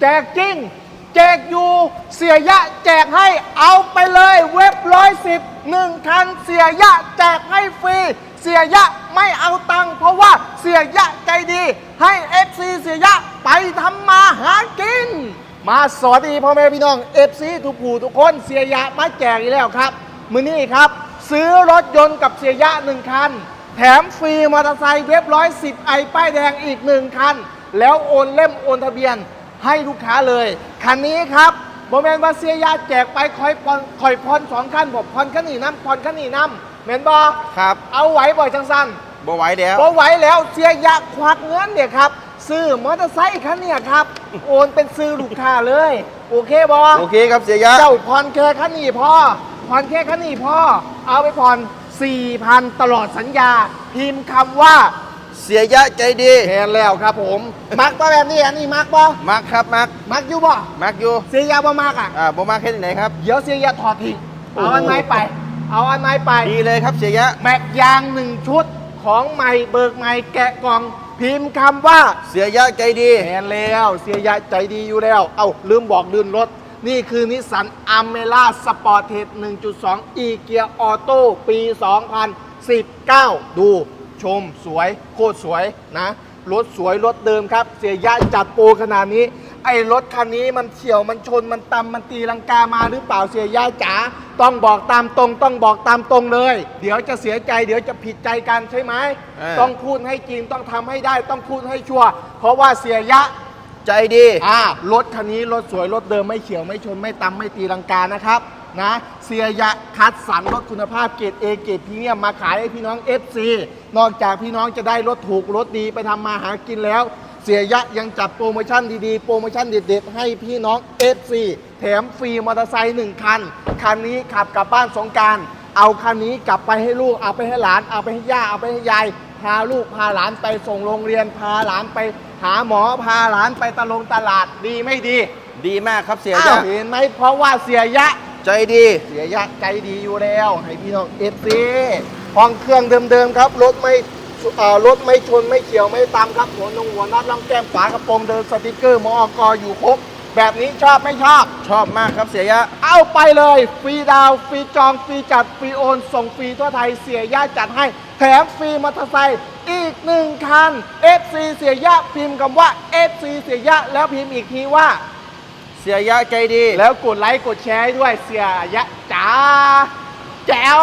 แจกจริง แจกอยู่เสียยะแจกให้เอาไปเลยเว็บร้อยสิบหนึ่งคันเสียยะแจกให้ฟรี เสียยะไม่เอาตังค์เพราะว่าเสียยะใจดี ให้ FC เสียยะไปทำมาหากิน มาสวัสดีพ่อแม่พี่น้อง FC ทุกผู้ทุกคนเสียยะมาแจกอีกแล้วครับ มือนี้ครับ ซื้อรถยนต์กับเสียยะหนึ่งคัน แถมฟรีมอเตอร์ไซค์เว็บร้อยสิบไอป้ายแดงอีกหนึ่งคัน แล้วโอนเล่มโอนทะเบียน ให้ลูกค้าเลยคันนี้ครับโมเมนต์ว่าเสียยาแจกไปคอยพรคอยพรสองคันผมพรขันนี่น้ำพรขันนี่น้ำเมนบอครับเอาไหวบ่อยจังสันบ่ไหวแล้วพอไหวแล้วเสียยะควักเงินเนี่ยครับซื้อมอเตอร์ไซค์คันเนี่ยครับ โอนเป็นซื้อลูกค้าเลย โอเคบอโอเคครับเสียยะเจ้าพรแค่คันนี้พ่อพรแค่คันนี้พ่อเอาไปพร4,000 ตลอดสัญญา พิมพ์คำว่า เสียยะใจดีแทนแล้วครับผม มักป่ะแบบนี้อันนี้มักป่ะมักครับมักมักอยู่ป่ะมักอยู่เสียยาบ่มักอะอ่าบ่มักแค่ไหนครับเดี๋ยวเสียยาถอดทิ้งโอ้เอาโหอันไม้ไป เอาอันไม้ไปดีเลยครับเสียยะแม็กยางหนึ่งชุดของใหม่เบิกใหม่แกะกล่องพิมพ์คำว่าเสียยะใจดีแทนแล้วเสียยาใจดีอยู่แล้ว เอาลืมบอกลืมรถ นี่คือนิสสันอเมร่าสปอร์ตเทส1.2อีเกียออโต้ปี 2019 ดู ชมสวยโคตรสวยนะ รถสวยรถเดิมครับ เสียยะจัดโปรขนาดนี้ ไอ้รถคันนี้มันเฉียวมันชนมันตำมันตีลังกามาหรือเปล่าเสียยะจ๋าต้องบอกตามตรง ต้องบอกตามตรงเลย เดี๋ยวจะเสียใจ เดี๋ยวจะผิดใจกันใช่ไหมเออ ต้องพูดให้จริงต้องทำให้ได้ต้องพูดให้ชัวร์เพราะว่าเสียยะ ใจดี อ่ารถคันนี้รถสวยรถเดิมไม่เฉียวไม่ชนไม่ตำไม่ตีลังกานะครับ นะเสียยะคัดสรรรถคุณภาพเกรดเอเกรดพรีเมียมมาขายให้พี่น้อง FC นอกจากพี่น้องจะได้รถถูกรถดีไปทำมาหากินแล้ว เสียยะยังจัดโปรโมชั่นดีๆ โปรโมชั่นเด็ดๆ ให้พี่น้อง FC แถมฟรีมอเตอร์ไซค์หนึ่งคัน คันนี้ขับกลับบ้านสงกรารเอาคันนี้กลับไปให้ลูกเอาไปให้หลาน เอาไปให้ย่าเอาไปให้ยายพาลูกพาหลานไปส่งโรงเรียนพาหลานไปหาหมอพาหลานไปตะลงตลาดดีไม่ดี ดีมากครับเสียอ้าวยะ เห็นไหมเพราะว่าเสียยะ ใจดี เสียยะใจดีอยู่แล้ว ให้พี่น้องเอฟซีห้องเครื่องเดิมๆครับ รถไม่เอ่อรถไม่ชนไม่เฉียวไม่ตามครับหัวนงหัวน็อตล่องแก้มฝากระโปรงเดินสติกเกอร์มอกอยู่ครบแบบนี้ชอบไม่ชอบ ชอบมากครับเสียยะ เอาไปเลย ฟรีดาวน์ฟรีจอง ฟรีจัด ฟรีโอน ส่งฟรีทั่วไทยเสียย่าจัดให้ แถมฟรีมอเตอร์ไซค์อีกหนึ่งคัน FC เสียย่าพิมพ์คำว่า FC เสียย่าแล้วพิมพ์อีกทีว่าเสียยะใจดี แล้วกดไลค์กดแชร์ให้ด้วยเสียยะจ้าแจ๋ว